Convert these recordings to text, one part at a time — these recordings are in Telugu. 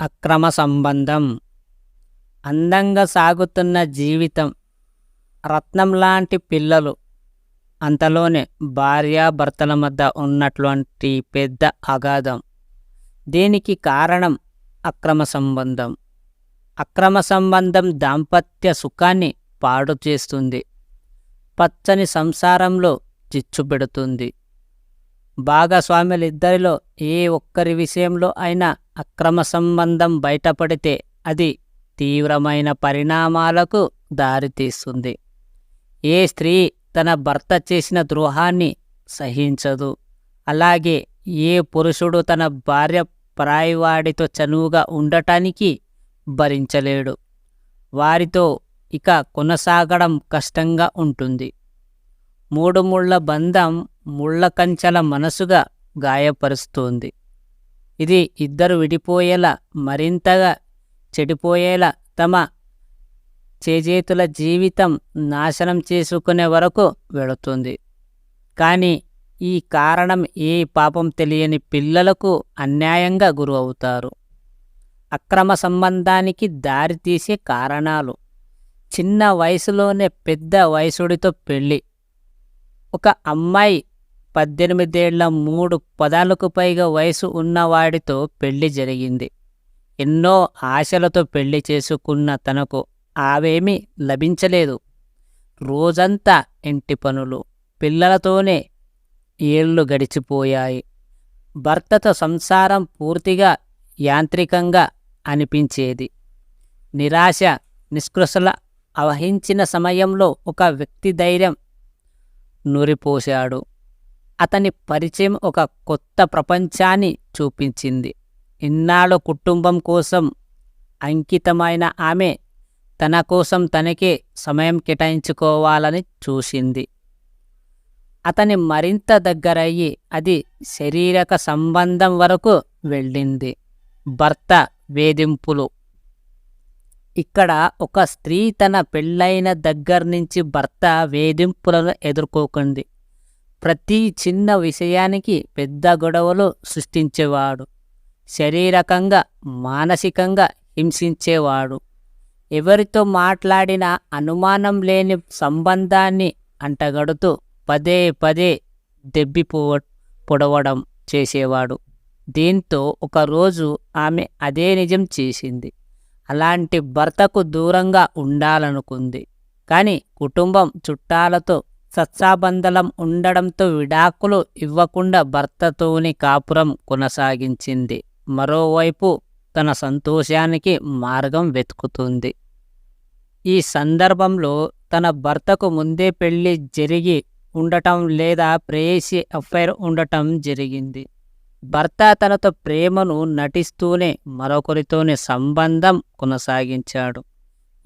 అక్రమ సంబంధం. అందంగా సాగుతున్న జీవితం. రత్నం లాంటి పిల్లలు. అంతలోనే భార్యాభర్తల మధ్య ఉన్నటువంటి పెద్ద అగాధం. దీనికి కారణం అక్రమ సంబంధం. అక్రమ సంబంధం దాంపత్య సుఖాన్ని పాడు చేస్తుంది. పచ్చని సంసారంలో చిచ్చు పెడుతుంది. భాగస్వాములిద్దరిలో ఏ ఒక్కరి విషయంలో అయినా అక్రమ సంబంధం బయటపడితే అది తీవ్రమైన పరిణామాలకు దారితీస్తుంది. ఏ స్త్రీ తన భర్త చేసిన ద్రోహాన్ని సహించదు. అలాగే ఏ పురుషుడు తన భార్య పరాయివాడితో చనువుగా ఉండటానికి భరించలేడు. వారితో ఇక కొనసాగడం కష్టంగా ఉంటుంది. మూడు ముళ్ళ బంధం ముళ్ళ కంచెల మనసుగా గాయపరుస్తుంది. ఇది ఇద్దరు విడిపోయేలా మరింతగా చెడిపోయేలా తమ చేజేతుల జీవితం నాశనం చేసుకునే వరకు వెళుతుంది. కానీ ఈ కారణం ఏ పాపం తెలియని పిల్లలకు అన్యాయంగా గురి అవుతారు అక్రమ సంబంధానికి దారితీసే కారణాలు. చిన్న వయసులోనే పెద్ద వయసుడితో పెళ్ళి. ఒక అమ్మాయి పద్దెనిమిదేళ్ళ మూడు పదాలకు పైగా వయసు ఉన్నవాడితో పెళ్ళి జరిగింది. ఎన్నో ఆశలతో పెళ్ళి చేసుకున్న తనకు ఆవేమీ లభించలేదు. రోజంతా ఇంటి పనులు పిల్లలతోనే ఏళ్ళు గడిచిపోయాయి. భర్తతో సంసారం పూర్తిగా యాంత్రికంగా అనిపించేది. నిరాశ నిష్కృషల అవహించిన సమయంలో ఒక వ్యక్తి ధైర్యం నూరిపోశాడు. అతని పరిచయం ఒక కొత్త ప్రపంచాన్ని చూపించింది. ఇన్నాళ్ళు కుటుంబం కోసం అంకితమైన ఆమె తన కోసం తనకే సమయం కేటాయించుకోవాలని చూసింది. అతని మరింత దగ్గరయ్యి అది శరీరక సంబంధం వరకు వెళ్ళింది. భర్త వేధింపులు. ఇక్కడ ఒక స్త్రీ తన పెళ్ళైన దగ్గర నుంచి భర్త వేధింపులను ఎదుర్కోకుంది. ప్రతి చిన్న విషయానికి పెద్ద గొడవలు సృష్టించేవాడు. శరీరకంగా మానసికంగా హింసించేవాడు. ఎవరితో మాట్లాడినా అనుమానం లేని సంబంధాన్ని అంటగడుతూ పదే పదే దెబ్బి పొడవడం చేసేవాడు. దీంతో ఒకరోజు ఆమె అదే నిజం చేసింది. అలాంటి భర్తకు దూరంగా ఉండాలనుకుంది. కానీ కుటుంబం చుట్టాలతో సత్సాబంధలం ఉండడంతో విడాకులు ఇవ్వకుండా భర్తతోని కాపురం కొనసాగించింది. మరోవైపు తన సంతోషానికి మార్గం వెతుకుతుంది. ఈ సందర్భంలో తన భర్తకు ముందే పెళ్ళి జరిగి ఉండటం లేదా ప్రేయసి అఫైర్ ఉండటం జరిగింది. భర్త తనతో ప్రేమను నటిస్తూనే మరొకరితోనే సంబంధం కొనసాగించాడు.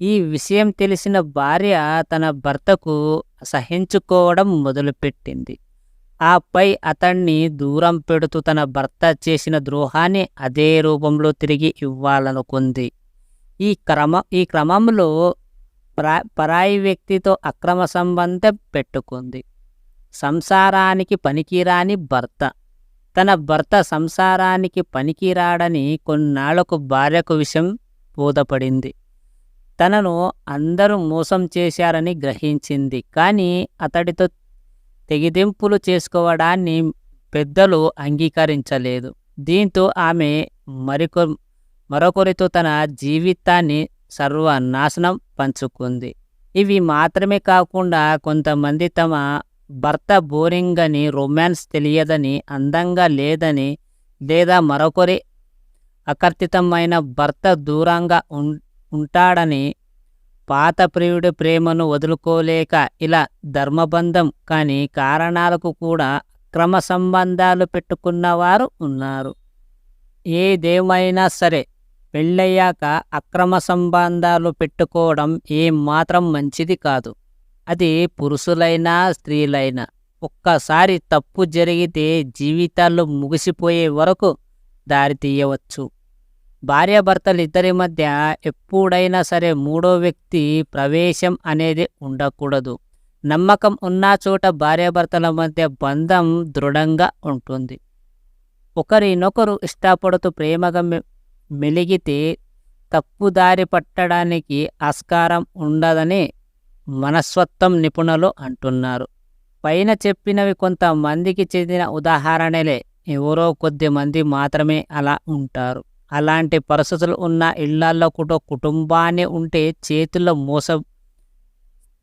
ఈ విషయం తెలిసిన భార్య తన భర్తకు సహించుకోవడం మొదలుపెట్టింది. ఆపై అతన్ని దూరం పెడుతూ తన భర్త చేసిన ద్రోహాన్ని అదే రూపంలో తిరిగి ఇవ్వాలనుకుంది. ఈ క్రమ ఈ క్రమంలో ప్రా పరాయి వ్యక్తితో అక్రమ సంబంధం పెట్టుకుంది. సంసారానికి పనికిరాని భర్త. తన భర్త సంసారానికి పనికిరాడని కొన్నాళ్ళకు భార్యకు విషయం బోధపడింది. తనను అందరూ మోసం చేశారని గ్రహించింది. కానీ అతడితో తెగిదింపులు చేసుకోవడాన్ని పెద్దలు అంగీకరించలేదు. దీంతో ఆమె మరికొ మరొకరితో తన జీవితాన్ని సర్వనాశనం పంచుకుంది. ఇవి మాత్రమే కాకుండా కొంతమంది తమ భర్త బోరింగ్ అని రొమాన్స్ తెలియదని అందంగా లేదని లేదా మరొకరి అకర్తితమైన భర్త దూరంగా ఉం ఉంటాడని పాత ప్రియుడి ప్రేమను వదులుకోలేక ఇలా ధర్మబంధం కాని కారణాలకు కూడా అక్రమ సంబంధాలు పెట్టుకున్నవారు ఉన్నారు. ఏదేమైనా సరే పెళ్ళయ్యాక అక్రమ సంబంధాలు పెట్టుకోవడం ఏమాత్రం మంచిది కాదు. అది పురుషులైనా స్త్రీలైనా ఒక్కసారి తప్పు జరిగితే జీవితాలు ముగిసిపోయే వరకు దారితీయవచ్చు భార్యాభర్తలు ఇద్దరి మధ్య ఎప్పుడైనా సరే మూడో వ్యక్తి ప్రవేశం అనేది ఉండకూడదు. నమ్మకం ఉన్న చోట భార్యాభర్తల మధ్య బంధం దృఢంగా ఉంటుంది. ఒకరినొకరు ఇష్టపడుతూ ప్రేమగా మెలిగితే తప్పుదారి పట్టడానికి ఆస్కారం ఉండదని మనస్వత్వం నిపుణులు అంటున్నారు. పైన చెప్పినవి కొంతమందికి చెందిన ఉదాహరణలే. ఎవరో కొద్ది మంది మాత్రమే అలా ఉంటారు. అలాంటి పరిస్థితులు ఉన్న ఇళ్ళలో కూడా కుటుంబాన్ని ఉంటే చేతుల్లో మోస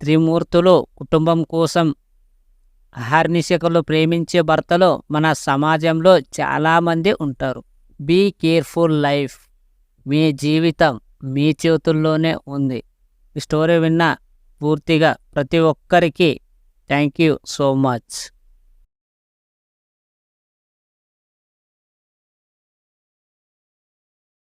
త్రిమూర్తులు కుటుంబం కోసం అహర్నిశకులు ప్రేమించే భర్తలు మన సమాజంలో చాలామంది ఉంటారు. బీ కేర్ఫుల్ లైఫ్ మీ జీవితం మీ చేతుల్లోనే ఉంది. ఈ స్టోరీ విన్న పూర్తిగా ప్రతి ఒక్కరికి థ్యాంక్ యూ సో మచ్.